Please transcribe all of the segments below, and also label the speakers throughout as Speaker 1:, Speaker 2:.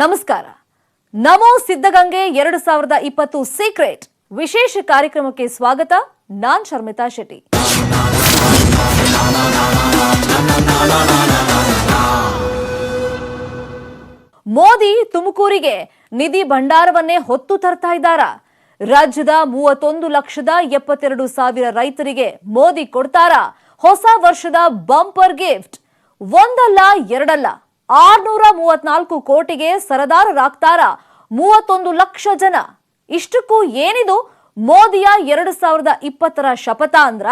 Speaker 1: ನಮಸ್ಕಾರ. ನಮೋ ಸಿದ್ಧಗಂಗೆ ಎರಡು ಸಾವಿರದ ಇಪ್ಪತ್ತು ಸೀಕ್ರೆಟ್ ವಿಶೇಷ ಕಾರ್ಯಕ್ರಮಕ್ಕೆ ಸ್ವಾಗತ. ನಾನ್ ಶರ್ಮಿತಾ ಶೆಟ್ಟಿ. ಮೋದಿ ತುಮಕೂರಿಗೆ ನಿಧಿ ಭಂಡಾರವನ್ನೇ ಹೊತ್ತು ತರ್ತಾ ಇದ್ದಾರಾ? ರಾಜ್ಯದ ಮೂವತ್ತೊಂದು ಲಕ್ಷದ ಎಪ್ಪತ್ತೆರಡು ಸಾವಿರ ರೈತರಿಗೆ ಮೋದಿ ಕೊಡ್ತಾರಾ? ಹೊಸ ವರ್ಷದ ಬಂಪರ್ ಗಿಫ್ಟ್. ಒಂದಲ್ಲ ಎರಡಲ್ಲ. ಆರ್ನೂರ ಮೂವತ್ನಾಲ್ಕು ಕೋಟಿಗೆ ಸರದಾರರಾಗ್ತಾರ ಮೂವತ್ತೊಂದು ಲಕ್ಷ ಜನ. ಇಷ್ಟಕ್ಕೂ ಏನಿದು? ಮೋದಿಯ ಎರಡು ಸಾವಿರದ ಇಪ್ಪತ್ತರ ಶಪಥ ಅಂದ್ರ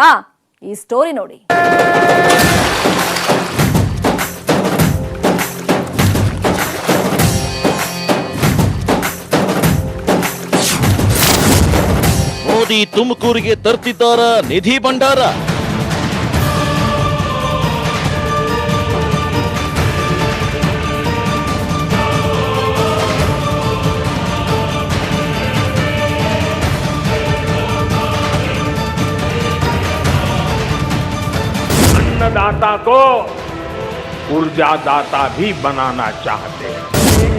Speaker 1: ಈ ಸ್ಟೋರಿ ನೋಡಿ.
Speaker 2: ಮೋದಿ ತುಮಕೂರಿಗೆ ತರ್ತಿದ್ದಾರ ನಿಧಿ ಭಂಡಾರ?
Speaker 3: अन्नदाता को ऊर्जादाता भी बनाना चाहते हैं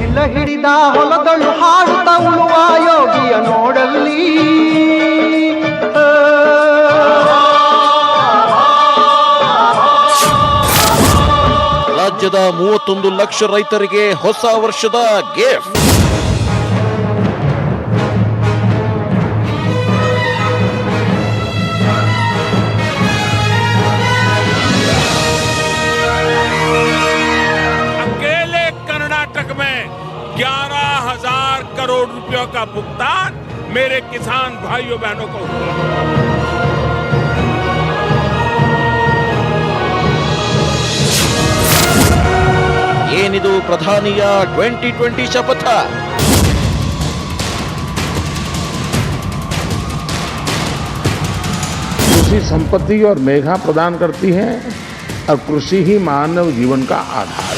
Speaker 4: ಇಲ್ಲ ಹಿಡಿದ ಹೊಲದಳು ಹಾಡುತ್ತ ಉಳುವ ಯೋಗಿಯ ನೋಡಲ್ಲಿ ಆ,
Speaker 2: ರಾಜ್ಯದ ಮೂವತ್ತೊಂದು ಲಕ್ಷ ರೈತರಿಗೆ ಹೊಸ ವರ್ಷದ ಗಿಫ್ಟ್
Speaker 3: रुपयों का भुगतान मेरे किसान भाइयों बहनों को हुआ
Speaker 2: ಏನಿದು ಪ್ರಧಾನಿಯ ಟ್ವೆಂಟಿ ಟ್ವೆಂಟಿ ಶಪಥ
Speaker 5: कृषि संपत्ति और मेघा प्रदान करती है और कृषि ही मानव जीवन का आधार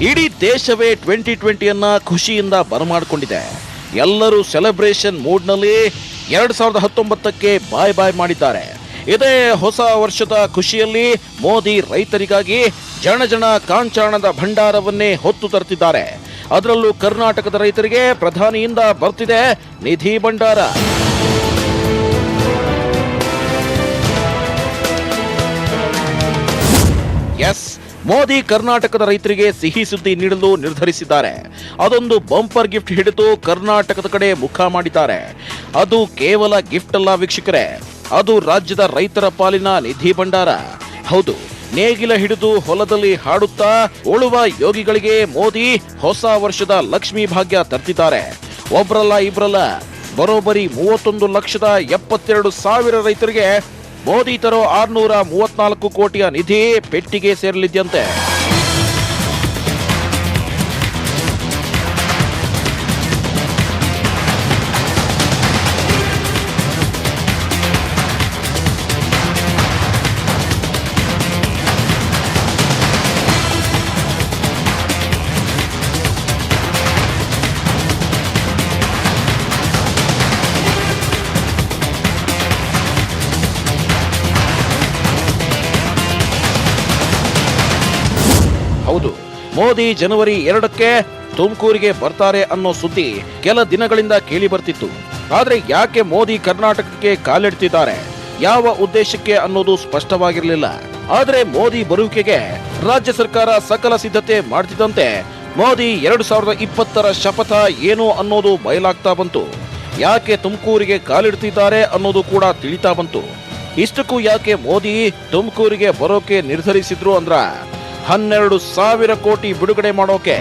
Speaker 2: ಇಡೀ ದೇಶವೇ ಟ್ವೆಂಟಿ ಟ್ವೆಂಟಿಯನ್ನು ಖುಷಿಯಿಂದ ಬರಮಾಡಿಕೊಂಡಿದೆ. ಎಲ್ಲರೂ ಸೆಲೆಬ್ರೇಷನ್ ಮೂಡ್ನಲ್ಲಿ ಎರಡು ಸಾವಿರದ ಹತ್ತೊಂಬತ್ತಕ್ಕೆ ಬಾಯ್ ಬಾಯ್ ಮಾಡಿದ್ದಾರೆ. ಇದೇ ಹೊಸ ವರ್ಷದ ಖುಷಿಯಲ್ಲಿ ಮೋದಿ ರೈತರಿಗಾಗಿ ಜನಜನ ಜನ ಕಾಂಚಾಣದ ಭಂಡಾರವನ್ನೇ ಹೊತ್ತು ತರ್ತಿದ್ದಾರೆ ಅದರಲ್ಲೂ ಕರ್ನಾಟಕದ ರೈತರಿಗೆ ಪ್ರಧಾನಿಯಿಂದ ಬರ್ತಿದೆ ನಿಧಿ ಭಂಡಾರ. ಎಸ್ ಮೋದಿ ಕರ್ನಾಟಕದ ರೈತರಿಗೆ ಸಿಹಿ ಸುದ್ದಿ ನೀಡಲು ನಿರ್ಧರಿಸಿದ್ದಾರೆ. ಅದೊಂದು ಬಂಪರ್ ಗಿಫ್ಟ್ ಹಿಡಿದು ಕರ್ನಾಟಕದ ಕಡೆ ಮುಖ ಮಾಡಿದ್ದಾರೆ. ಅದು ಕೇವಲ ಗಿಫ್ಟ್ ಅಲ್ಲ ವೀಕ್ಷಕರೇ, ಅದು ರಾಜ್ಯದ ರೈತರ ಪಾಲಿನ ನಿಧಿ ಭಂಡಾರ. ಹೌದು, ನೇಗಿಲ ಹಿಡಿದು ಹೊಲದಲ್ಲಿ ಹಾಡುತ್ತಾ ಉಳುವ ಯೋಗಿಗಳಿಗೆ ಮೋದಿ ಹೊಸ ವರ್ಷದ ಲಕ್ಷ್ಮಿ ಭಾಗ್ಯ ತರ್ತಿದ್ದಾರೆ. ಒಬ್ರಲ್ಲ ಇಬ್ರಲ್ಲ ಬರೋಬ್ಬರಿ ಮೂವತ್ತೊಂದು ಲಕ್ಷದ ಎಪ್ಪತ್ತೆರಡು ಸಾವಿರ ರೈತರಿಗೆ ಮೋದಿ ತರೋ ಆರ್ನೂರ ಮೂವತ್ನಾಲ್ಕು ಕೋಟಿಯ ನಿಧಿ ಪೆಟ್ಟಿಗೆ ಸೇರಲಿದ್ಯಂತೆ. ಮೋದಿ ಜನವರಿ ಎರಡಕ್ಕೆ ತುಮಕೂರಿಗೆ ಬರ್ತಾರೆ ಅನ್ನೋ ಸುದ್ದಿ ಕೆಲ ದಿನಗಳಿಂದ ಕೇಳಿ ಬರ್ತಿತ್ತು. ಆದ್ರೆ ಯಾಕೆ ಮೋದಿ ಕರ್ನಾಟಕಕ್ಕೆ ಕಾಲಿಡ್ತಿದ್ದಾರೆ? ಯಾವ ಉದ್ದೇಶಕ್ಕೆ ಅನ್ನೋದು ಸ್ಪಷ್ಟವಾಗಿರಲಿಲ್ಲ. ಆದ್ರೆ ಮೋದಿ ಬರುವಿಕೆಗೆ ರಾಜ್ಯ ಸರ್ಕಾರ ಸಕಲ ಸಿದ್ಧತೆ ಮಾಡ್ತಿದ್ದಂತೆ ಮೋದಿ ಎರಡು ಸಾವಿರದ ಇಪ್ಪತ್ತರ ಶಪಥ ಏನು ಅನ್ನೋದು ಬಯಲಾಗ್ತಾ ಬಂತು. ಯಾಕೆ ತುಮಕೂರಿಗೆ ಕಾಲಿಡ್ತಿದ್ದಾರೆ ಅನ್ನೋದು ಕೂಡ ತಿಳಿತಾ ಬಂತು. ಇಷ್ಟಕ್ಕೂ ಯಾಕೆ ಮೋದಿ ತುಮಕೂರಿಗೆ ಬರೋಕೆ ನಿರ್ಧರಿಸಿದ್ರು ಅಂದ್ರ ಹನ್ನೆರಡು ಸಾವಿರ ಕೋಟಿ ಬಿಡುಗಡೆ ಮಾಡೋಕೆ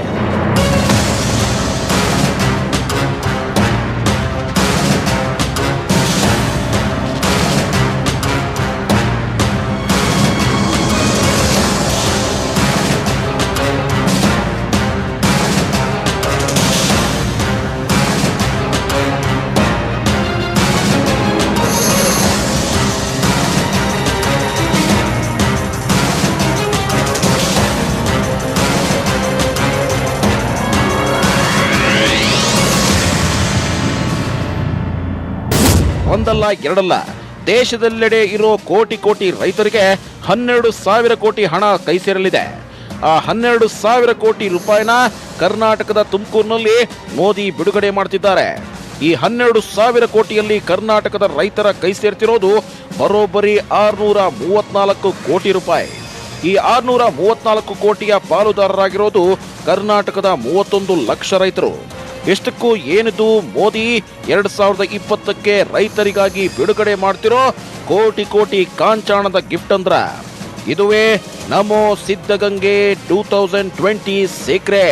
Speaker 2: ಒಂದಲ್ಲ ಎರಡಲ್ಲ. ದೇಶದೆಲ್ಲೆಡೆ ಇರೋ ಕೋಟಿ ಕೋಟಿ ರೈತರಿಗೆ ಹನ್ನೆರಡು ಸಾವಿರ ಕೋಟಿ ಹಣ ಕೈ ಸೇರಲಿದೆ. ಆ ಹನ್ನೆರಡು ಸಾವಿರ ಕೋಟಿ ರೂಪಾಯಿನ ಕರ್ನಾಟಕದ ತುಮಕೂರಿನಲ್ಲಿ ಮೋದಿ ಬಿಡುಗಡೆ ಮಾಡ್ತಿದ್ದಾರೆ. ಈ ಹನ್ನೆರಡು ಸಾವಿರ ಕೋಟಿಯಲ್ಲಿ ಕರ್ನಾಟಕದ ರೈತರ ಕೈ ಸೇರ್ತಿರೋದು ಬರೋಬ್ಬರಿ ಆರ್ನೂರ ಮೂವತ್ನಾಲ್ಕು ಕೋಟಿ ರೂಪಾಯಿ. ಈ ಆರ್ನೂರ ಮೂವತ್ನಾಲ್ಕು ಕೋಟಿಯ ಪಾಲುದಾರರಾಗಿರೋದು ಕರ್ನಾಟಕದ ಮೂವತ್ತೊಂದು ಲಕ್ಷ ರೈತರು. ಎಷ್ಟಕ್ಕೂ ಏನಿದು ಮೋದಿ ಎರಡ್ ಸಾವಿರದ ಇಪ್ಪತ್ತಕ್ಕೆ ರೈತರಿಗಾಗಿ ಬಿಡುಗಡೆ ಮಾಡ್ತಿರೋ ಕೋಟಿ ಕೋಟಿ ಕಾಂಚಾಣದ ಗಿಫ್ಟ್ ಅಂದ್ರ ಇದುವೇ ನಮೋ ಸಿದ್ಧಗಂಗೆ ಟೂ ತೌಸಂಡ್ ಟ್ವೆಂಟಿ ಸೀಕ್ರೆ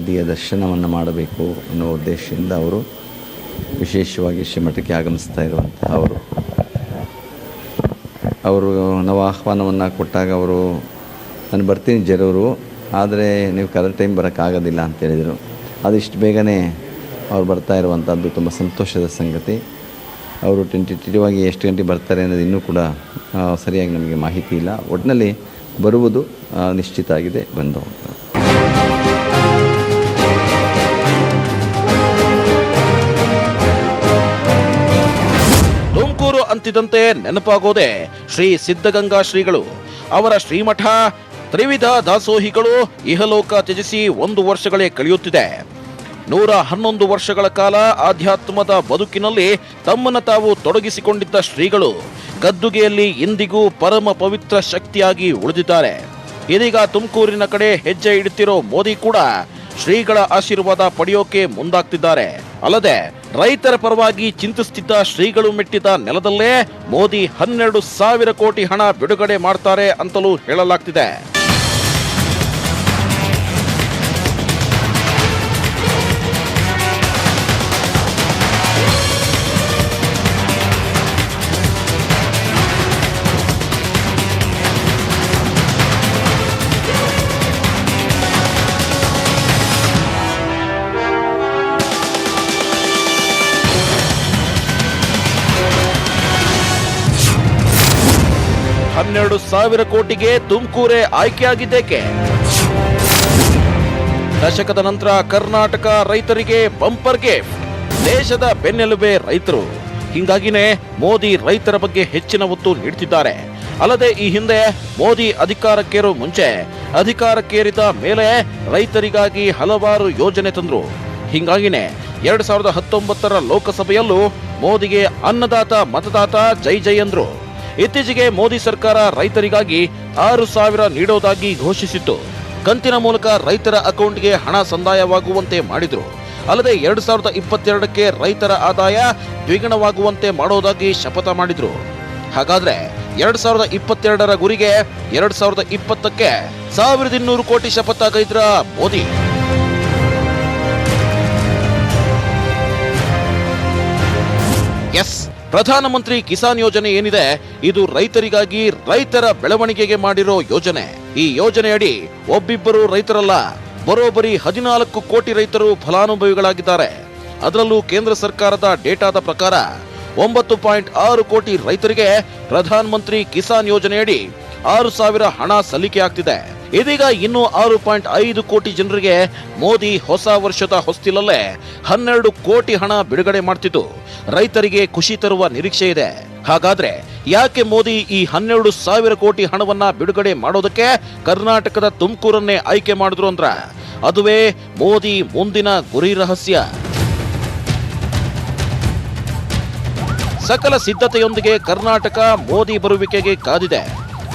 Speaker 6: ಗದ್ದಿಯ ದರ್ಶನವನ್ನು ಮಾಡಬೇಕು ಅನ್ನೋ ಉದ್ದೇಶದಿಂದ ಅವರು ವಿಶೇಷವಾಗಿ ಶ್ರೀಮಠಕ್ಕೆ ಆಗಮಿಸ್ತಾ ಇರುವಂತಹ ಅವರು. ಅವರು ನಾವು ಆಹ್ವಾನವನ್ನು ಕೊಟ್ಟಾಗ ಅವರು, ನಾನು ಬರ್ತೀನಿ ಜರೂರು, ಆದರೆ ನೀವು ಕರೆಕ್ಟ್ ಟೈಮ್ ಬರೋಕ್ಕಾಗೋದಿಲ್ಲ ಅಂತ ಹೇಳಿದರು. ಅದಿಷ್ಟು ಬೇಗನೆ ಅವ್ರು ಬರ್ತಾ ಇರುವಂಥದ್ದು ತುಂಬ ಸಂತೋಷದ ಸಂಗತಿ. ಅವರು ಟೆಂಟೇಟಿವ್ ಆಗಿ ಎಷ್ಟು ಗಂಟೆ ಬರ್ತಾರೆ ಅನ್ನೋದು ಇನ್ನೂ ಕೂಡ ಸರಿಯಾಗಿ ನಮಗೆ ಮಾಹಿತಿ ಇಲ್ಲ. ಒಟ್ಟಿನಲ್ಲಿ ಬರುವುದು ನಿಶ್ಚಿತ ಆಗಿದೆ, ಬಂದು
Speaker 2: ಅಂತಿದಂತೆ ನೆನಪಾಗೋದೆ ಶ್ರೀ ಸಿದ್ಧಗಂಗಾ ಶ್ರೀಗಳು. ಅವರ ಶ್ರೀಮಠ ತ್ರಿವಿಧ ದಾಸೋಹಿಗಳು ಇಹಲೋಕ ತ್ಯಜಿಸಿ ಒಂದು ವರ್ಷಗಳೇ ಕಳೆಯುತ್ತಿದೆ. ನೂರ ಹನ್ನೊಂದು ವರ್ಷಗಳ ಕಾಲ ಆಧ್ಯಾತ್ಮದ ಬದುಕಿನಲ್ಲಿ ತಮ್ಮನ್ನು ತಾವು ತೊಡಗಿಸಿಕೊಂಡಿದ್ದ ಶ್ರೀಗಳು ಗದ್ದುಗೆಯಲ್ಲಿ ಇಂದಿಗೂ ಪರಮ ಪವಿತ್ರ ಶಕ್ತಿಯಾಗಿ ಉಳಿದಿದ್ದಾರೆ. ಇದೀಗ ತುಮಕೂರಿನ ಕಡೆ ಹೆಜ್ಜೆ ಇಡುತ್ತಿರೋ ಮೋದಿ ಕೂಡ ಶ್ರೀಗಳ ಆಶೀರ್ವಾದ ಪಡೆಯೋಕೆ ಮುಂದಾಗ್ತಿದ್ದಾರೆ. ಅಲ್ಲದೆ ರೈತರ ಪರವಾಗಿ ಚಿಂತಿಸುತ್ತಿದ್ದ ಶ್ರೀಗಳು ಮೆಟ್ಟಿದ ನೆಲದಲ್ಲೇ ಮೋದಿ ಹನ್ನೆರಡು ಸಾವಿರ ಕೋಟಿ ಹಣ ಬಿಡುಗಡೆ ಮಾಡ್ತಾರೆ ಅಂತಲೂ ಹೇಳಲಾಗ್ತಿದೆ. ಹನ್ನೆರಡು ಸಾವಿರ ಕೋಟಿಗೆ ತುಮಕೂರೆ ಆಯ್ಕೆಯಾಗಿದ್ದೇಕೆ? ದಶಕದ ನಂತರ ಕರ್ನಾಟಕ ರೈತರಿಗೆ ಬಂಪರ್ ಗಿಫ್ಟ್, ದೇಶದ ಬೆನ್ನೆಲುಬೆ ರೈತರು. ಹಿಂಗಾಗಿನೇ ಮೋದಿ ರೈತರ ಬಗ್ಗೆ ಹೆಚ್ಚಿನ ಒತ್ತು ನೀಡುತ್ತಿದ್ದಾರೆ ಅಲ್ಲದೆ ಈ ಹಿಂದೆ ಮೋದಿ ಅಧಿಕಾರಕ್ಕೇರೋ ಮುಂಚೆ ಅಧಿಕಾರಕ್ಕೇರಿದ ಮೇಲೆ ರೈತರಿಗಾಗಿ ಹಲವಾರು ಯೋಜನೆ ತಂದ್ರು. ಹಿಂಗಾಗಿನೇ ಎರಡ್ ಸಾವಿರದ ಹತ್ತೊಂಬತ್ತರ ಲೋಕಸಭೆಯಲ್ಲೂ ಮೋದಿಗೆ ಅನ್ನದಾತ ಮತದಾತ ಜೈ ಜೈ ಅಂದ್ರು. ಇತ್ತೀಚೆಗೆ ಮೋದಿ ಸರ್ಕಾರ ರೈತರಿಗಾಗಿ ಆರು ಸಾವಿರ ನೀಡೋದಾಗಿ ಘೋಷಿಸಿತ್ತು. ಕಂತಿನ ಮೂಲಕ ರೈತರ ಅಕೌಂಟ್ಗೆ ಹಣ ಸಂದಾಯವಾಗುವಂತೆ ಮಾಡಿದ್ರು. ಅಲ್ಲದೆ ಎರಡು ಸಾವಿರದ ಇಪ್ಪತ್ತೆರಡಕ್ಕೆ ರೈತರ ಆದಾಯ ದ್ವಿಗುಣವಾಗುವಂತೆ ಮಾಡೋದಾಗಿ ಶಪಥ ಮಾಡಿದ್ರು. ಹಾಗಾದ್ರೆ ಎರಡ್ ಸಾವಿರದ ಇಪ್ಪತ್ತೆರಡರ ಗುರಿಗೆ ಎರಡ್ ಸಾವಿರದ ಇಪ್ಪತ್ತಕ್ಕೆ ಸಾವಿರದ ಇನ್ನೂರು ಕೋಟಿ ಶಪಥ ಕೈದ್ರ ಮೋದಿ. ಎಸ್. ಪ್ರಧಾನಮಂತ್ರಿ ಕಿಸಾನ್ ಯೋಜನೆ ಏನಿದೆ, ಇದು ರೈತರಿಗಾಗಿ ರೈತರ ಬೆಳವಣಿಗೆಗೆ ಮಾಡಿರೋ ಯೋಜನೆ. ಈ ಯೋಜನೆಯಡಿ ಒಬ್ಬಿಬ್ಬರು ರೈತರಲ್ಲ ಬರೋಬ್ಬರಿ ಹದಿನಾಲ್ಕು ಕೋಟಿ ರೈತರು ಫಲಾನುಭವಿಗಳಾಗಿದ್ದಾರೆ. ಅದರಲ್ಲೂ ಕೇಂದ್ರ ಸರ್ಕಾರದ ಡೇಟಾದ ಪ್ರಕಾರ ಒಂಬತ್ತು ಪಾಯಿಂಟ್ ಆರು ಕೋಟಿ ರೈತರಿಗೆ ಪ್ರಧಾನಮಂತ್ರಿ ಕಿಸಾನ್ ಯೋಜನೆಯಡಿ ಆರು ಸಾವಿರ ಹಣ ಸಲ್ಲಿಕೆ ಆಗ್ತಿದೆ. ಇದೀಗ ಇನ್ನೂ ಆರು ಪಾಯಿಂಟ್ ಐದು ಕೋಟಿ ಜನರಿಗೆ ಮೋದಿ ಹೊಸ ವರ್ಷದ ಹೊಸ್ತಿಲಲ್ಲೇ ಹನ್ನೆರಡು ಕೋಟಿ ಹಣ ಬಿಡುಗಡೆ ಮಾಡ್ತಿದ್ದು. ರೈತರಿಗೆ ಖುಷಿ ತರುವ ನಿರೀಕ್ಷೆ ಇದೆ. ಹಾಗಾದ್ರೆ ಯಾಕೆ ಮೋದಿ ಈ ಹನ್ನೆರಡು ಸಾವಿರ ಕೋಟಿ ಹಣವನ್ನ ಬಿಡುಗಡೆ ಮಾಡೋದಕ್ಕೆ ಕರ್ನಾಟಕದ ತುಮಕೂರನ್ನೇ ಆಯ್ಕೆ ಮಾಡಿದ್ರು ಅಂದ್ರ ಅದುವೇ ಮೋದಿ ಮುಂದಿನ ಗುರಿ ರಹಸ್ಯ. ಸಕಲ ಸಿದ್ಧತೆಯೊಂದಿಗೆ ಕರ್ನಾಟಕ ಮೋದಿ ಬರುವಿಕೆಗೆ ಕಾದಿದೆ.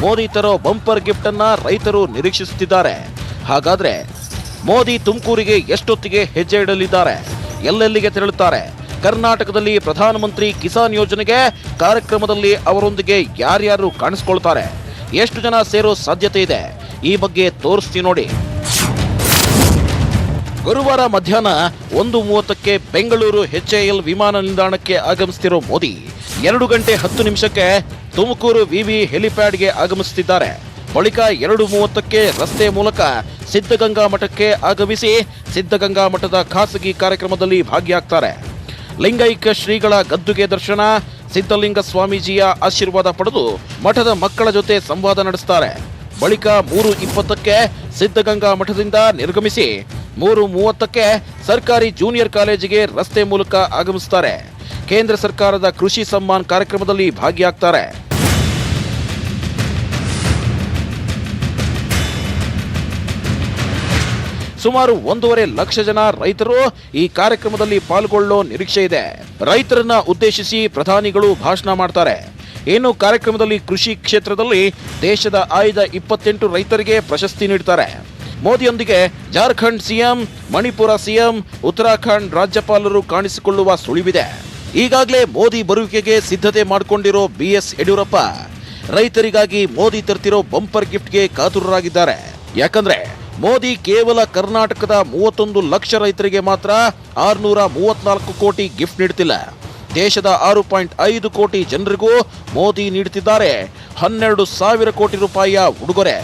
Speaker 2: ಮೋದಿ ತರೋ ಬಂಪರ್ ಗಿಫ್ಟ್ ಅನ್ನ ರೈತರು ನಿರೀಕ್ಷಿಸುತ್ತಿದ್ದಾರೆ. ಹಾಗಾದ್ರೆ ಮೋದಿ ತುಮಕೂರಿಗೆ ಎಷ್ಟೊತ್ತಿಗೆ ಹೆಜ್ಜೆ ಇಡಲಿದ್ದಾರೆ ಎಲ್ಲೆಲ್ಲಿಗೆ ತೆರಳುತ್ತಾರೆ? ಕರ್ನಾಟಕದಲ್ಲಿ ಪ್ರಧಾನಮಂತ್ರಿ ಕಿಸಾನ್ ಯೋಜನೆಗೆ ಕಾರ್ಯಕ್ರಮದಲ್ಲಿ ಅವರೊಂದಿಗೆ ಯಾರ್ಯಾರು ಕಾಣಿಸ್ಕೊಳ್ತಾರೆ? ಎಷ್ಟು ಜನ ಸೇರೋ ಸಾಧ್ಯತೆ ಇದೆ? ಈ ಬಗ್ಗೆ ತೋರಿಸ್ತೀವಿ ನೋಡಿ. ಗುರುವಾರ ಮಧ್ಯಾಹ್ನ ಒಂದು ಮೂವತ್ತಕ್ಕೆ ಬೆಂಗಳೂರು ಎಚ್ಎಎಲ್ ವಿಮಾನ ನಿಲ್ದಾಣಕ್ಕೆ ಆಗಮಿಸುತ್ತಿರೋ ಮೋದಿ. ಎರಡು ಗಂಟೆ ಹತ್ತು ನಿಮಿಷಕ್ಕೆ ತುಮಕೂರು ವಿವಿ ಹೆಲಿಪ್ಯಾಡ್ಗೆ ಆಗಮಿಸುತ್ತಿದ್ದಾರೆ. ಬಳಿಕ ಎರಡು ಮೂವತ್ತಕ್ಕೆ ರಸ್ತೆ ಮೂಲಕ ಸಿದ್ಧಗಂಗಾ ಮಠಕ್ಕೆ ಆಗಮಿಸಿ ಸಿದ್ಧಗಂಗಾ ಮಠದ ಖಾಸಗಿ ಕಾರ್ಯಕ್ರಮದಲ್ಲಿ ಭಾಗಿಯಾಗ್ತಾರೆ. ಲಿಂಗೈಕ ಶ್ರೀಗಳ ಗದ್ದುಗೆ ದರ್ಶನ, ಸಿದ್ಧಲಿಂಗ ಸ್ವಾಮೀಜಿಯ ಆಶೀರ್ವಾದ ಪಡೆದು ಮಠದ ಮಕ್ಕಳ ಜೊತೆ ಸಂವಾದ ನಡೆಸ್ತಾರೆ. ಬಳಿಕ ಮೂರು ಇಪ್ಪತ್ತಕ್ಕೆ ಸಿದ್ಧಗಂಗಾ ಮಠದಿಂದ ನಿರ್ಗಮಿಸಿ ಮೂರು ಮೂವತ್ತಕ್ಕೆ ಸರ್ಕಾರಿ ಜೂನಿಯರ್ ಕಾಲೇಜಿಗೆ ರಸ್ತೆ ಮೂಲಕ ಆಗಮಿಸುತ್ತಾರೆ. ಕೇಂದ್ರ ಸರ್ಕಾರದ ಕೃಷಿ ಸಮ್ಮಾನ್ ಕಾರ್ಯಕ್ರಮದಲ್ಲಿ ಭಾಗಿಯಾಗ್ತಾರೆ. ಸುಮಾರು ಒಂದೂವರೆ ಲಕ್ಷ ಜನ ರೈತರು ಈ ಕಾರ್ಯಕ್ರಮದಲ್ಲಿ ಪಾಲ್ಗೊಳ್ಳೋ ನಿರೀಕ್ಷೆ ಇದೆ. ರೈತರನ್ನ ಉದ್ದೇಶಿಸಿ ಪ್ರಧಾನಿಗಳು ಭಾಷಣ ಮಾಡ್ತಾರೆ. ಇನ್ನು ಕಾರ್ಯಕ್ರಮದಲ್ಲಿ ಕೃಷಿ ಕ್ಷೇತ್ರದಲ್ಲಿ ದೇಶದ ಆಯ್ದ ಇಪ್ಪತ್ತೆಂಟು ರೈತರಿಗೆ ಪ್ರಶಸ್ತಿ ನೀಡ್ತಾರೆ. ಮೋದಿಯೊಂದಿಗೆ ಜಾರ್ಖಂಡ್ ಸಿಎಂ, ಮಣಿಪುರ ಸಿಎಂ, ಉತ್ತರಾಖಂಡ್ ರಾಜ್ಯಪಾಲರು ಕಾಣಿಸಿಕೊಳ್ಳುವ ಸುಳಿವಿದೆ. ಈಗಾಗಲೇ ಮೋದಿ ಬರುವಿಕೆಗೆ ಸಿದ್ಧತೆ ಮಾಡಿಕೊಂಡಿರೋ ಬಿ ಎಸ್ ಯಡಿಯೂರಪ್ಪ, ರೈತರಿಗಾಗಿ ಮೋದಿ ತರ್ತಿರೋ ಬಂಪರ್ ಗಿಫ್ಟ್ಗೆ ಕಾತುರರಾಗಿದ್ದಾರೆ. ಯಾಕಂದ್ರೆ ಮೋದಿ ಕೇವಲ ಕರ್ನಾಟಕದ ಮೂವತ್ತೊಂದು ಲಕ್ಷ ರೈತರಿಗೆ ಮಾತ್ರ ಆರುನೂರ ಮೂವತ್ನಾಲ್ಕು ಕೋಟಿ ಗಿಫ್ಟ್ ನೀಡ್ತಿಲ್ಲ. ದೇಶದ ಆರು ಪಾಯಿಂಟ್ ಐದು ಕೋಟಿ ಜನರಿಗೂ ಮೋದಿ ನೀಡುತ್ತಿದ್ದಾರೆ ಹನ್ನೆರಡು ಸಾವಿರ ಕೋಟಿ ರೂಪಾಯಿಯ ಉಡುಗೊರೆ.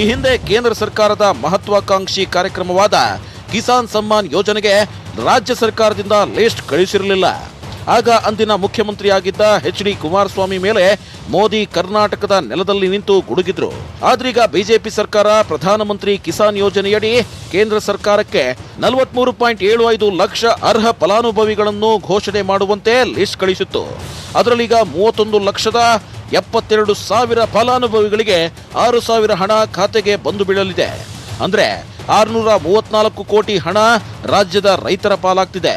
Speaker 2: ಈ ಹಿಂದೆ ಕೇಂದ್ರ ಸರ್ಕಾರದ ಮಹತ್ವಾಕಾಂಕ್ಷಿ ಕಾರ್ಯಕ್ರಮವಾದ ಕಿಸಾನ್ ಸಮ್ಮಾನ್ ಯೋಜನೆಗೆ ರಾಜ್ಯ ಸರ್ಕಾರದಿಂದ ಲಿಸ್ಟ್ ಕಳುಹಿಸಿರಲಿಲ್ಲ ಆಗ ಅಂದಿನ ಮುಖ್ಯಮಂತ್ರಿಯಾಗಿದ್ದ ಎಚ್ ಡಿ ಕುಮಾರಸ್ವಾಮಿ ಮೇಲೆ ಮೋದಿ ಕರ್ನಾಟಕದ ನೆಲದಲ್ಲಿ ನಿಂತು ಗುಡುಗಿದ್ರು. ಆದ್ರೀಗ ಬಿಜೆಪಿ ಸರ್ಕಾರ ಪ್ರಧಾನಮಂತ್ರಿ ಕಿಸಾನ್ ಯೋಜನೆಯಡಿ ಕೇಂದ್ರ ಸರ್ಕಾರಕ್ಕೆ ನಲವತ್ಮೂರು ಪಾಯಿಂಟ್ ಏಳು ಐದು ಲಕ್ಷ ಅರ್ಹ ಫಲಾನುಭವಿಗಳನ್ನು ಘೋಷಣೆ ಮಾಡುವಂತೆ ಲಿಸ್ಟ್ ಕಳಿಸಿತ್ತು. ಅದರಲ್ಲೀಗ ಮೂವತ್ತೊಂದು ಲಕ್ಷದ ಎಪ್ಪತ್ತೆರಡು ಸಾವಿರ ಫಲಾನುಭವಿಗಳಿಗೆ ಆರು ಸಾವಿರ ಹಣ ಖಾತೆಗೆ ಬಂದು ಬೀಳಲಿದೆ. ಅಂದ್ರೆ ಆರುನೂರ ಮೂವತ್ನಾಲ್ಕು ಕೋಟಿ ಹಣ ರಾಜ್ಯದ ರೈತರ ಪಾಲಾಗ್ತಿದೆ.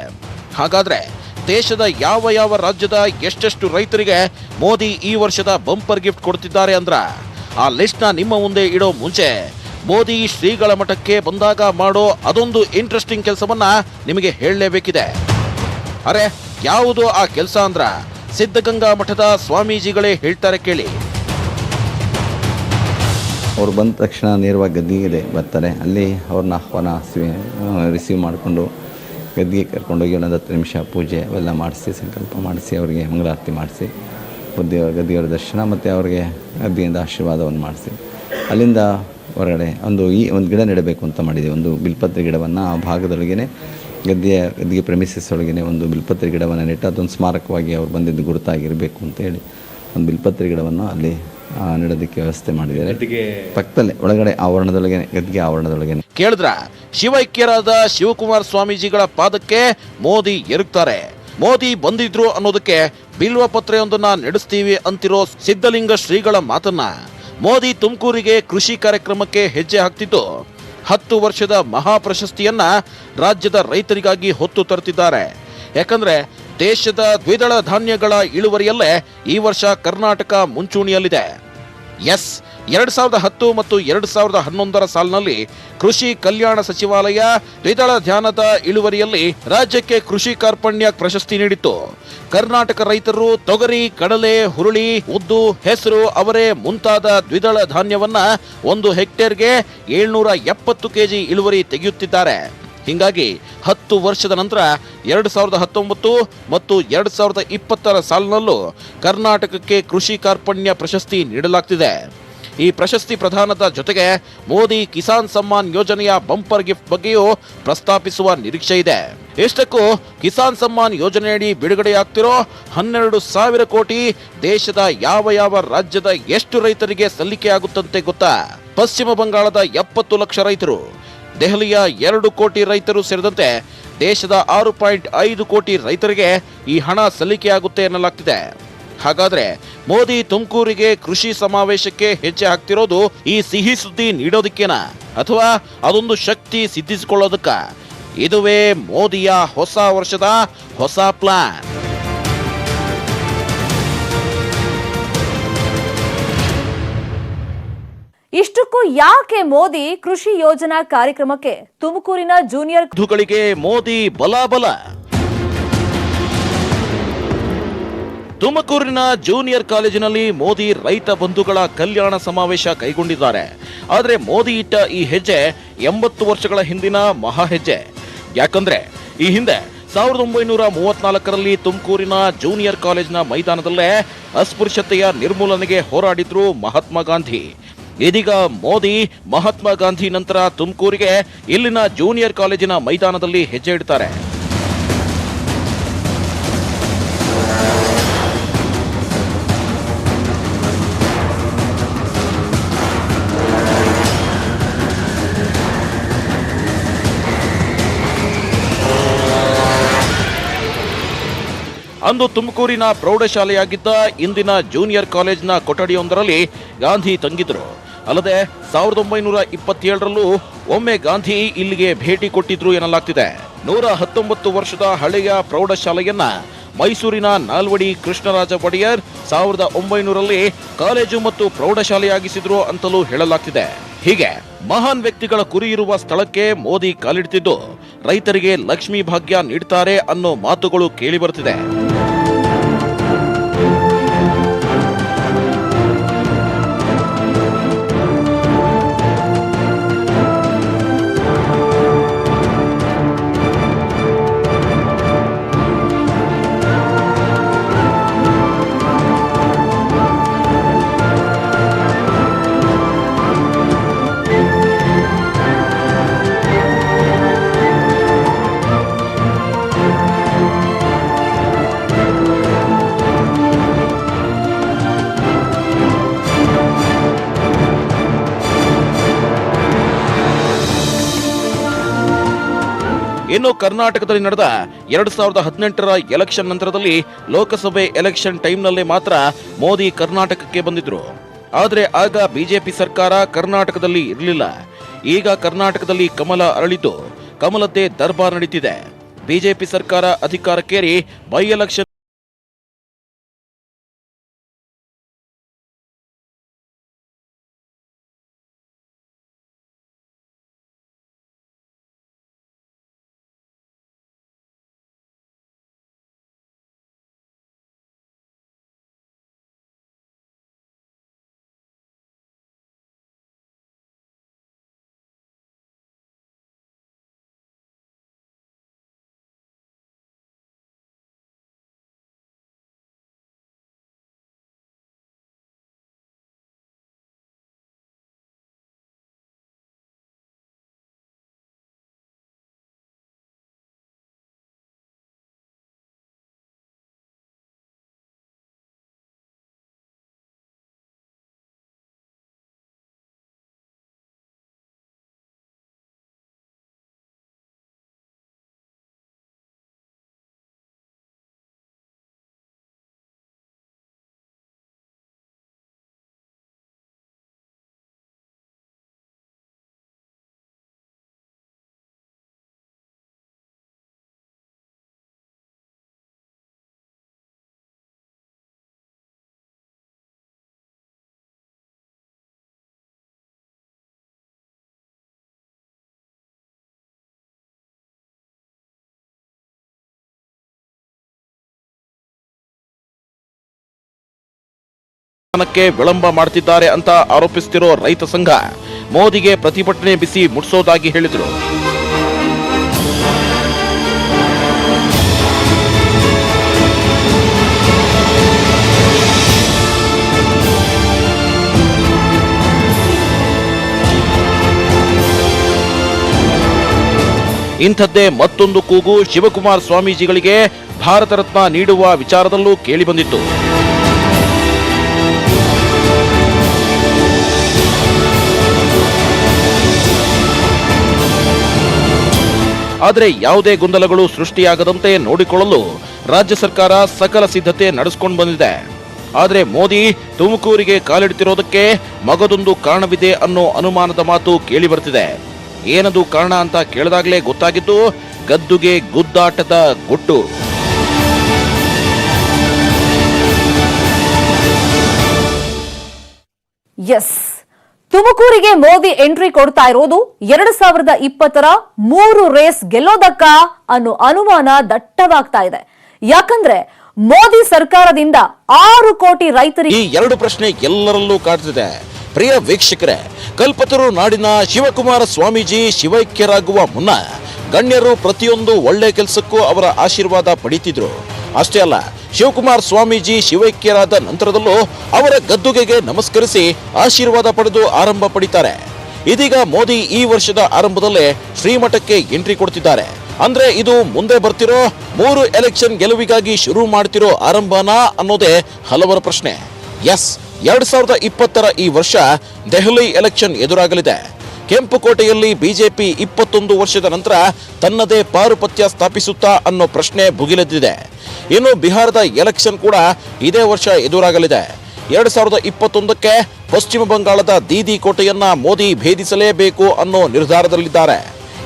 Speaker 2: ಹಾಗಾದ್ರೆ ದೇಶದ ಯಾವ ಯಾವ ರಾಜ್ಯದ ಎಷ್ಟೆಷ್ಟು ರೈತರಿಗೆ ಮೋದಿ ಈ ವರ್ಷದ ಬಂಪರ್ ಗಿಫ್ಟ್ ಕೊಡ್ತಿದ್ದಾರೆ ಅಂದ್ರ, ಆ ಲಿಸ್ಟ್ನ ನಿಮ್ಮ ಮುಂದೆ ಇಡೋ ಮುಂಚೆ ಮೋದಿ ಶ್ರೀಗಳ ಮಠಕ್ಕೆ ಬಂದಾಗ ಮಾಡೋ ಅದೊಂದು ಇಂಟ್ರೆಸ್ಟಿಂಗ್ ಕೆಲಸವನ್ನ ನಿಮಗೆ ಹೇಳಲೇಬೇಕಿದೆ. ಅರೆ, ಯಾವುದು ಆ ಕೆಲಸ ಅಂದ್ರ ಸಿದ್ಧಗಂಗಾ ಮಠದ ಸ್ವಾಮೀಜಿಗಳೇ ಹೇಳ್ತಾರೆ ಕೇಳಿ.
Speaker 6: ಅವ್ರು ಬಂದ ತಕ್ಷಣ ನೇರವಾಗಿ ಗದ್ದಿಗೆ ಬರ್ತಾರೆ. ಅಲ್ಲಿ ಅವ್ರನ್ನ ಆಹ್ವಾನ ರಿಸೀವ್ ಮಾಡಿಕೊಂಡು ಗದ್ದಿಗೆ ಕರ್ಕೊಂಡೋಗಿ ಒಂದು ಹತ್ತು ನಿಮಿಷ ಪೂಜೆ ಅವೆಲ್ಲ ಮಾಡಿಸಿ, ಸಂಕಲ್ಪ ಮಾಡಿಸಿ, ಅವರಿಗೆ ಮಂಗಳಾರತಿ ಮಾಡಿಸಿ ಬುದ್ಧಿ ಗದ್ದಿಯವರ ದರ್ಶನ ಮತ್ತು ಅವರಿಗೆ ಗದ್ದಿಯಿಂದ ಆಶೀರ್ವಾದವನ್ನು ಮಾಡಿಸಿ. ಅಲ್ಲಿಂದ ಹೊರಗಡೆ ಒಂದು ಈ ಒಂದು ಗಿಡ ನೆಡಬೇಕು ಅಂತ ಮಾಡಿದ್ದೀವಿ. ಒಂದು ಬಿಲ್ಪತ್ರೆ ಗಿಡವನ್ನು ಆ ಭಾಗದೊಳಗೇ ಗದ್ದೆಯ ಗದ್ದಿಗೆ ಪ್ರೆಮಿಸಸ್ ಒಳಗೇ ಒಂದು ಬಿಲ್ಪತ್ರೆ ಗಿಡವನ್ನು ನೆಟ್ಟು ಅದೊಂದು ಸ್ಮಾರಕವಾಗಿ ಅವ್ರು ಬಂದಿದ್ದು ಗುರುತಾಗಿರಬೇಕು ಅಂತೇಳಿ ಒಂದು ಬಿಲ್ಪತ್ರೆ ಗಿಡವನ್ನು ಅಲ್ಲಿ ನೆಡೋದಕ್ಕೆ ವ್ಯವಸ್ಥೆ ಮಾಡಿದ್ದಾರೆ. ಪಕ್ಕದಲ್ಲೇ ಒಳಗಡೆ ಆವರಣದೊಳಗೆ ಗದ್ದಿಗೆ ಆವರಣದೊಳಗೆ
Speaker 2: ಕೇಳಿದ್ರ? ಶಿವೈಕ್ಯರಾದ ಶಿವಕುಮಾರ ಸ್ವಾಮೀಜಿಗಳ ಪಾದಕ್ಕೆ ಮೋದಿ ಎರುಗ್ತಾರೆ ಮೋದಿ ಬಂದಿದ್ರು ಅನ್ನೋದಕ್ಕೆ ಬಿಲ್ವ ಪತ್ರೆಯೊಂದನ್ನ ನಡೆಸ್ತೀವಿ ಅಂತಿರೋ ಸಿದ್ಧಲಿಂಗ ಶ್ರೀಗಳ ಮಾತನ್ನ ಮೋದಿ ತುಮಕೂರಿಗೆ ಕೃಷಿ ಕಾರ್ಯಕ್ರಮಕ್ಕೆ ಹೆಜ್ಜೆ ಹಾಕ್ತಿದ್ದು ಹತ್ತು ವರ್ಷದ ಮಹಾ ಪ್ರಶಸ್ತಿಯನ್ನ ರಾಜ್ಯದ ರೈತರಿಗಾಗಿ ಹೊತ್ತು ತರುತ್ತಿದ್ದಾರೆ. ಯಾಕಂದ್ರೆ ದೇಶದ ದ್ವಿದಳ ಧಾನ್ಯಗಳ ಇಳುವರಿಯಲ್ಲೇ ಈ ವರ್ಷ ಕರ್ನಾಟಕ ಮುಂಚೂಣಿಯಲ್ಲಿದೆ. ಎಸ್ ಎರಡ್ ಸಾವಿರದ ಹತ್ತು ಮತ್ತು ಎರಡು ಸಾವಿರದ ಹನ್ನೊಂದರ ಸಾಲಿನಲ್ಲಿ ಕೃಷಿ ಕಲ್ಯಾಣ ಸಚಿವಾಲಯ ದ್ವಿದಳ ಧ್ಯಾನದ ಇಳುವರಿಯಲ್ಲಿ ರಾಜ್ಯಕ್ಕೆ ಕೃಷಿ ಕಾರ್ಪಣ್ಯ ಪ್ರಶಸ್ತಿ ನೀಡಿತ್ತು. ಕರ್ನಾಟಕ ರೈತರು ತೊಗರಿ, ಕಡಲೆ, ಹುರುಳಿ, ಉದ್ದು, ಹೆಸರು ಅವರೇ ಮುಂತಾದ ದ್ವಿದಳ ಧಾನ್ಯವನ್ನ ಒಂದು ಹೆಕ್ಟೇರ್ಗೆ ಏಳ್ನೂರ ಎಪ್ಪತ್ತು ಕೆಜಿ ಇಳುವರಿ ತೆಗೆಯುತ್ತಿದ್ದಾರೆ. ಹೀಗಾಗಿ ಹತ್ತು ವರ್ಷದ ನಂತರ ಎರಡು ಸಾವಿರದ ಹತ್ತೊಂಬತ್ತು ಮತ್ತು ಎರಡು ಸಾವಿರದ ಇಪ್ಪತ್ತರ ಸಾಲಿನಲ್ಲೂ ಕರ್ನಾಟಕಕ್ಕೆ ಕೃಷಿ ಕಾರ್ಪಣ್ಯ ಪ್ರಶಸ್ತಿ ನೀಡಲಾಗ್ತಿದೆ. ಈ ಪ್ರಶಸ್ತಿ ಪ್ರದಾನದ ಜೊತೆಗೆ ಮೋದಿ ಕಿಸಾನ್ ಸಮ್ಮಾನ್ ಯೋಜನೆಯ ಬಂಪರ್ ಗಿಫ್ಟ್ ಬಗ್ಗೆಯೂ ಪ್ರಸ್ತಾಪಿಸುವ ನಿರೀಕ್ಷೆ ಇದೆ. ಇಷ್ಟಕ್ಕೂ ಕಿಸಾನ್ ಸಮ್ಮಾನ್ ಯೋಜನೆಯಡಿ ಬಿಡುಗಡೆಯಾಗ್ತಿರೋ ಹನ್ನೆರಡು ಸಾವಿರ ಕೋಟಿ ದೇಶದ ಯಾವ ಯಾವ ರಾಜ್ಯದ ಎಷ್ಟು ರೈತರಿಗೆ ಸಲ್ಲಿಕೆಯಾಗುತ್ತಂತೆ ಗೊತ್ತಾ? ಪಶ್ಚಿಮ ಬಂಗಾಳದ ಎಪ್ಪತ್ತು ಲಕ್ಷ ರೈತರು, ದೆಹಲಿಯ ಎರಡು ಕೋಟಿ ರೈತರು ಸೇರಿದಂತೆ ದೇಶದ ಆರು ಪಾಯಿಂಟ್ ಐದು ಕೋಟಿ ರೈತರಿಗೆ ಈ ಹಣ ಸಲ್ಲಿಕೆಯಾಗುತ್ತೆ ಎನ್ನಲಾಗ್ತಿದೆ. ಹಾಗಾದ್ರೆ ಮೋದಿ ತುಮಕೂರಿಗೆ ಕೃಷಿ ಸಮಾವೇಶಕ್ಕೆ ಹೆಜ್ಜೆ ಹಾಕ್ತಿರೋದು ಈ ಸಿಹಿ ಸುದ್ದಿ ನೀಡೋದಕ್ಕೇನ? ಅಥವಾ ಅದೊಂದು ಶಕ್ತಿ ಸಿದ್ಧಿಸಿಕೊಳ್ಳೋದಕ್ಕ? ಇದುವೇ ಮೋದಿಯ ಹೊಸ ವರ್ಷದ ಹೊಸ ಪ್ಲಾನ್
Speaker 1: ಇಷ್ಟಕ್ಕೂ ಯಾಕೆ ಮೋದಿ ಕೃಷಿ ಯೋಜನಾ ಕಾರ್ಯಕ್ರಮಕ್ಕೆ ತುಮಕೂರಿನ ಜೂನಿಯರ್
Speaker 2: ಮೋದಿ ಬಲಾಬಲ? ತುಮಕೂರಿನ ಜೂನಿಯರ್ ಕಾಲೇಜಿನಲ್ಲಿ ಮೋದಿ ರೈತ ಬಂಧುಗಳ ಕಲ್ಯಾಣ ಸಮಾವೇಶ ಕೈಗೊಂಡಿದ್ದಾರೆ. ಆದರೆ ಮೋದಿ ಇಟ್ಟ ಈ ಹೆಜ್ಜೆ ಎಂಬತ್ತು ವರ್ಷಗಳ ಹಿಂದಿನ ಮಹಾ ಹೆಜ್ಜೆ. ಯಾಕಂದ್ರೆ ಈ ಹಿಂದೆ ಸಾವಿರದ ಒಂಬೈನೂರ ಮೂವತ್ನಾಲ್ಕರಲ್ಲಿ ತುಮಕೂರಿನ ಜೂನಿಯರ್ ಕಾಲೇಜಿನ ಮೈದಾನದಲ್ಲೇ ಅಸ್ಪೃಶ್ಯತೆಯ ನಿರ್ಮೂಲನೆಗೆ ಹೋರಾಡಿದ್ರು ಮಹಾತ್ಮ ಗಾಂಧಿ. ಇದೀಗ ಮೋದಿ ಮಹಾತ್ಮ ಗಾಂಧಿ ನಂತರ ತುಮಕೂರಿಗೆ ಇಲ್ಲಿನ ಜೂನಿಯರ್ ಕಾಲೇಜಿನ ಮೈದಾನದಲ್ಲಿ ಹೆಜ್ಜೆ ಇಡ್ತಾರೆ. ಅಂದು ತುಮಕೂರಿನ ಪ್ರೌಢಶಾಲೆಯಾಗಿದ್ದ ಇಂದಿನ ಜೂನಿಯರ್ ಕಾಲೇಜ್ನ ಕೊಠಡಿಯೊಂದರಲ್ಲಿ ಗಾಂಧಿ ತಂಗಿದ್ರು. ಅಲ್ಲದೆ ಸಾವಿರದ ಒಂಬೈನೂರ ಇಪ್ಪತ್ತೇಳರಲ್ಲೂ ಒಮ್ಮೆ ಗಾಂಧಿ ಇಲ್ಲಿಗೆ ಭೇಟಿ ಕೊಟ್ಟಿದ್ರು ಎನ್ನಲಾಗ್ತಿದೆ. ನೂರ ಹತ್ತೊಂಬತ್ತು ವರ್ಷದ ಹಳೆಯ ಪ್ರೌಢಶಾಲೆಯನ್ನ ಮೈಸೂರಿನ ನಾಲ್ವಡಿ ಕೃಷ್ಣರಾಜ ಒಡೆಯರ್ ಸಾವಿರದ ಒಂಬೈನೂರಲ್ಲಿ ಕಾಲೇಜು ಮತ್ತು ಪ್ರೌಢಶಾಲೆಯಾಗಿಸಿದ್ರು ಅಂತಲೂ ಹೇಳಲಾಗ್ತಿದೆ. ಹೀಗೆ ಮಹಾನ್ ವ್ಯಕ್ತಿಗಳ ಕುರಿ ಇರುವ ಸ್ಥಳಕ್ಕೆ ಮೋದಿ ಕಾಲಿಡ್ತಿದ್ದು. ರೈತರಿಗೆ ಲಕ್ಷ್ಮೀ ಭಾಗ್ಯ ನೀಡ್ತಾರೆ ಅನ್ನೋ ಮಾತುಗಳು ಕೇಳಿ ಇನ್ನು ಕರ್ನಾಟಕದಲ್ಲಿ ನಡೆದ ಎರಡ್ ಸಾವಿರದ ಹದಿನೆಂಟರ ಎಲೆಕ್ಷನ್ ನಂತರದಲ್ಲಿ ಲೋಕಸಭೆ ಎಲೆಕ್ಷನ್ ಟೈಮ್ನಲ್ಲೇ ಮಾತ್ರ ಮೋದಿ ಕರ್ನಾಟಕಕ್ಕೆ ಬಂದಿದ್ರು. ಆದ್ರೆ ಆಗ ಬಿಜೆಪಿ ಸರ್ಕಾರ ಕರ್ನಾಟಕದಲ್ಲಿ ಇರಲಿಲ್ಲ. ಈಗ ಕರ್ನಾಟಕದಲ್ಲಿ ಕಮಲ ಅರಳಿದ್ದು. ಕಮಲದ್ದೇ ದರ್ಬಾರ್ ನಡೀತಿದೆ. ಬಿಜೆಪಿ ಸರ್ಕಾರ ಅಧಿಕಾರಕ್ಕೇರಿ ಬೈ ಎಲೆಕ್ಷನ್ ವಿಳಂಬ ಮಾಡುತ್ತಿದ್ದಾರೆ ಅಂತ ಆರೋಪಿಸುತ್ತಿರೋ ರೈತ ಸಂಘ ಮೋದಿಗೆ ಪ್ರತಿಭಟನೆ ಬಿಸಿ ಮುಟ್ಸೋದಾಗಿ ಹೇಳಿದರು. ಇಂಥದ್ದೇ ಮತ್ತೊಂದು ಕೂಗು ಶಿವಕುಮಾರ್ ಸ್ವಾಮೀಜಿಗಳಿಗೆ ಭಾರತ ರತ್ನ ನೀಡುವ ವಿಚಾರದಲ್ಲೂ ಕೇಳಿಬಂದಿತ್ತು ಆದರೆ ಯಾವುದೇ ಗೊಂದಲಗಳು ಸೃಷ್ಟಿಯಾಗದಂತೆ ನೋಡಿಕೊಳ್ಳಲು ರಾಜ್ಯ ಸರ್ಕಾರ ಸಕಲ ಸಿದ್ಧತೆ ನಡೆಸಿಕೊಂಡು ಬಂದಿದೆ. ಆದರೆ ಮೋದಿ ತುಮಕೂರಿಗೆ ಕಾಲಿಡ್ತಿರೋದಕ್ಕೆ ಮಗದೊಂದು ಕಾರಣವಿದೆ ಅನ್ನೋ ಅನುಮಾನದ ಮಾತು ಕೇಳಿ ಬರ್ತಿದೆ. ಏನದು ಕಾರಣ ಅಂತ ಕೇಳಿದಾಗಲೇ ಗೊತ್ತಾಗಿದ್ದು ಗದ್ದುಗೆ ಗುದ್ದಾಟದ ಗುಟ್ಟು.
Speaker 1: ಎಸ್ ತುಮಕೂರಿಗೆ ಮೋದಿ ಎಂಟ್ರಿ ಕೊಡ್ತಾ ಇರೋದು ಎರಡ್ ಸಾವಿರದ ಇಪ್ಪತ್ತರ ಮೂರು ರೇಸ್ ಗೆಲ್ಲೋದಕ್ಕ ಅನ್ನೋ ಅನುಮಾನ ದಟ್ಟವಾಗ್ತಾ ಇದೆ. ಯಾಕಂದ್ರೆ ಮೋದಿ ಸರ್ಕಾರದಿಂದ ಆರು ಕೋಟಿ ರೈತರಿಗೆ
Speaker 2: ಈ ಎರಡು ಪ್ರಶ್ನೆ ಎಲ್ಲರಲ್ಲೂ ಕಾಡ್ತಿದೆ. ಪ್ರಿಯ ವೀಕ್ಷಕರೇ, ಕಲ್ಪತರು ನಾಡಿನ ಶಿವಕುಮಾರ ಸ್ವಾಮೀಜಿ ಶಿವೈಕ್ಯರಾಗುವ ಮುನ್ನ ಗಣ್ಯರು ಪ್ರತಿಯೊಂದು ಒಳ್ಳೆ ಕೆಲಸಕ್ಕೂ ಅವರ ಆಶೀರ್ವಾದ ಪಡೀತಿದ್ರು. ಅಷ್ಟೇ ಅಲ್ಲ, ಶಿವಕುಮಾರ್ ಸ್ವಾಮೀಜಿ ಶಿವೈಕ್ಯರಾದ ನಂತರದಲ್ಲೂ ಅವರ ಗದ್ದುಗೆಗೆ ನಮಸ್ಕರಿಸಿ ಆಶೀರ್ವಾದ ಪಡೆದು ಆರಂಭ ಪಡಿತಾರೆ. ಇದೀಗ ಮೋದಿ ಈ ವರ್ಷದ ಆರಂಭದಲ್ಲೇ ಶ್ರೀಮಠಕ್ಕೆ ಎಂಟ್ರಿ ಕೊಡ್ತಿದ್ದಾರೆ. ಅಂದ್ರೆ ಇದು ಮುಂದೆ ಬರ್ತಿರೋ ಮೂರು ಎಲೆಕ್ಷನ್ ಗೆಲುವಿಗಾಗಿ ಶುರು ಮಾಡ್ತಿರೋ ಆರಂಭನಾ ಅನ್ನೋದೇ ಹಲವರ ಪ್ರಶ್ನೆ. ಎಸ್, ಎರಡ್ ಸಾವಿರದ ಇಪ್ಪತ್ತರ ಈ ವರ್ಷ ದೆಹಲಿ ಎಲೆಕ್ಷನ್ ಎದುರಾಗಲಿದೆ. ಕೆಂಪುಕೋಟೆಯಲ್ಲಿ ಬಿಜೆಪಿ ಇಪ್ಪತ್ತೊಂದು ವರ್ಷದ ನಂತರ ತನ್ನದೇ ಪಾರುಪತ್ಯ ಸ್ಥಾಪಿಸುತ್ತಾ ಅನ್ನೋ ಪ್ರಶ್ನೆ ಭುಗಿಲೆದ್ದಿದೆ. ಇನ್ನು ಬಿಹಾರದ ಎಲೆಕ್ಷನ್ ಕೂಡ ಇದೇ ವರ್ಷ ಎದುರಾಗಲಿದೆ. ಎರಡ್ ಸಾವಿರದ ಇಪ್ಪತ್ತೊಂದಕ್ಕೆ ಪಶ್ಚಿಮ ಬಂಗಾಳದ ದೀದಿ ಕೋಟೆಯನ್ನ ಮೋದಿ ಭೇದಿಸಲೇಬೇಕು ಅನ್ನೋ ನಿರ್ಧಾರದಲ್ಲಿದ್ದಾರೆ.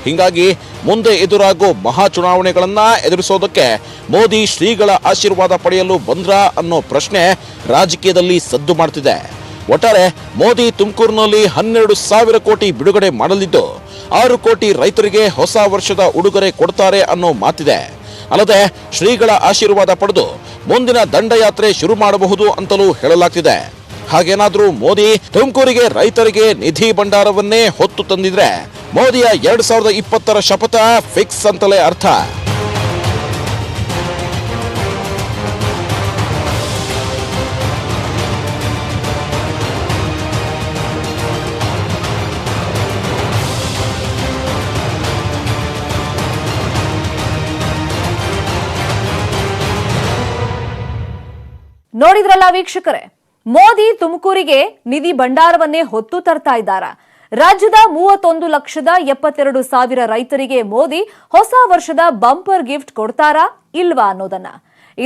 Speaker 2: ಹೀಗಾಗಿ ಮುಂದೆ ಎದುರಾಗೋ ಮಹಾ ಚುನಾವಣೆಗಳನ್ನ ಎದುರಿಸೋದಕ್ಕೆ ಮೋದಿ ಶ್ರೀಗಳ ಆಶೀರ್ವಾದ ಪಡೆಯಲು ಬಂದ್ರ ಅನ್ನೋ ಪ್ರಶ್ನೆ ರಾಜಕೀಯದಲ್ಲಿ ಸದ್ದು ಮಾಡ್ತಿದೆ. ಒಟ್ಟಾರೆ ಮೋದಿ ತುಮಕೂರಿನಲ್ಲಿ ಹನ್ನೆರಡು ಸಾವಿರ ಕೋಟಿ ಬಿಡುಗಡೆ ಮಾಡಲಿದ್ದು ಆರು ಕೋಟಿ ರೈತರಿಗೆ ಹೊಸ ವರ್ಷದ ಉಡುಗೊರೆ ಕೊಡ್ತಾರೆ ಅನ್ನೋ ಮಾತಿದೆ. ಅಲ್ಲದೆ ಶ್ರೀಗಳ ಆಶೀರ್ವಾದ ಪಡೆದು ಮುಂದಿನ ದಂಡಯಾತ್ರೆ ಶುರು ಮಾಡಬಹುದು ಅಂತಲೂ ಹೇಳಲಾಗ್ತಿದೆ. ಹಾಗೇನಾದರೂ ಮೋದಿ ತುಮಕೂರಿಗೆ ರೈತರಿಗೆ ನಿಧಿ ಭಂಡಾರವನ್ನೇ ಹೊತ್ತು ತಂದಿದ್ರೆ ಮೋದಿಯ ಎರಡ್ ಸಾವಿರದ ಇಪ್ಪತ್ತರ ಶಪಥ ಫಿಕ್ಸ್ ಅಂತಲೇ ಅರ್ಥ.
Speaker 1: ನೋಡಿದ್ರಲ್ಲ ವೀಕ್ಷಕರೇ, ಮೋದಿ ತುಮಕೂರಿಗೆ ನಿಧಿ ಭಂಡಾರವನ್ನೇ ಹೊತ್ತು ತರ್ತಾ ಇದ್ದಾರ? ರಾಜ್ಯದ ಮೂವತ್ತೊಂದು ಲಕ್ಷದ ಎಪ್ಪತ್ತೆರಡು ಸಾವಿರ ರೈತರಿಗೆ ಮೋದಿ ಹೊಸ ವರ್ಷದ ಬಂಪರ್ ಗಿಫ್ಟ್ ಕೊಡ್ತಾರಾ ಇಲ್ವಾ ಅನ್ನೋದನ್ನ.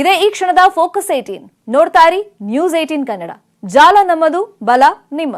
Speaker 1: ಇದೇ ಈ ಕ್ಷಣದ ಫೋಕಸ್ ಏಟೀನ್ ನೋಡ್ತಾರಿ ನ್ಯೂಸ್ ಏಟೀನ್ ಕನ್ನಡ. ಜಾಲ ನಮ್ಮದು, ಬಲ ನಿಮ್ಮದು.